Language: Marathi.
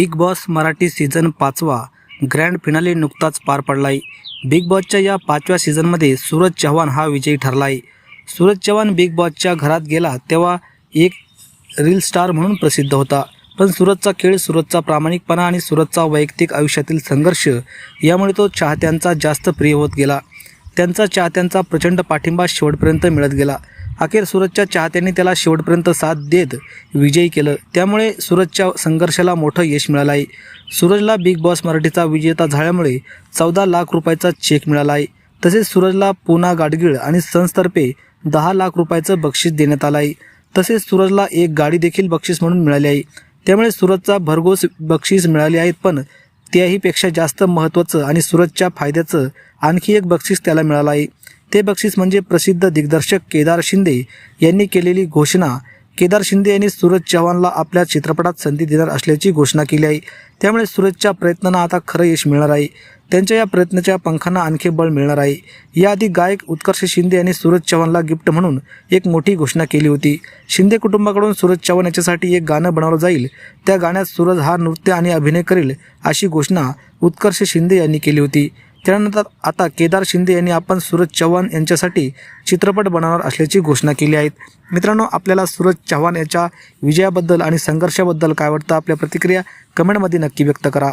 बिग बॉस मराठी सीझन पाचवा ग्रँड फिनाले नुकताच पार पडला आहे बिग बॉसच्या या पाचव्या सीझनमध्ये सूरज चव्हाण हा विजयी ठरला आहे सूरज चव्हाण बिग बॉसच्या घरात गेला तेव्हा एक रील स्टार म्हणून प्रसिद्ध होता. पण सूरजचा खेळ सूरजचा प्रामाणिकपणा आणि सूरजचा वैयक्तिक आयुष्यातील संघर्ष यामुळे तो चाहत्यांचा जास्त प्रिय होत गेला. त्यांचा चाहत्यांचा प्रचंड पाठिंबा शेवटपर्यंत मिळत गेला. अखेर सूरजच्या चाहत्यांनी त्याला शेवटपर्यंत साथ देत विजयी केलं. त्यामुळे सूरजच्या संघर्षाला मोठं यश मिळालं आहे सूरजला बिग बॉस मराठीचा विजेता झाल्यामुळे चौदा लाख रुपयाचा चेक मिळाला आहे तसेच सूरजला पुना गाडगीळ आणि सन्सतर्फे दहा लाख रुपयाचं बक्षीस देण्यात आलं आहे तसेच सूरजला एक गाडी देखील बक्षीस म्हणून मिळाली आहे. त्यामुळे सूरजचा भरघोस बक्षीस मिळाली आहेत पण त्याहीपेक्षा जास्त महत्त्वाचं आणि सूरजच्या फायद्याचं आणखी एक बक्षीस त्याला मिळालं आहे. ते बक्षीस म्हणजे प्रसिद्ध दिग्दर्शक केदार शिंदे यांनी केलेली घोषणा. केदार शिंदे यांनी सूरज चव्हाणला आपल्या चित्रपटात संधी देणार असल्याची घोषणा केली आहे. त्यामुळे सूरजच्या प्रयत्नांना आता खरं यश मिळणार आहे. त्यांच्या या प्रयत्नाच्या पंखांना आणखी बळ मिळणार आहे. याआधी गायक उत्कर्ष शिंदे यांनी सूरज चव्हाणला गिफ्ट म्हणून एक मोठी घोषणा केली होती. शिंदे कुटुंबाकडून सूरज चव्हाण याच्यासाठी एक गाणं बनवलं जाईल. त्या गाण्यात सूरज हा नृत्य आणि अभिनय करेल अशी घोषणा उत्कर्ष शिंदे यांनी केली होती. त्यानंतर आता केदार शिंदे यांनी आपण सूरज चव्हाण यांच्यासाठी चित्रपट बनवणार असल्याची घोषणा केली आहे. मित्रांनो आपल्याला सूरज चव्हाण याच्या विजयाबद्दल आणि संघर्षाबद्दल काय वाटतं? आपल्या प्रतिक्रिया कमेंटमध्ये नक्की व्यक्त करा.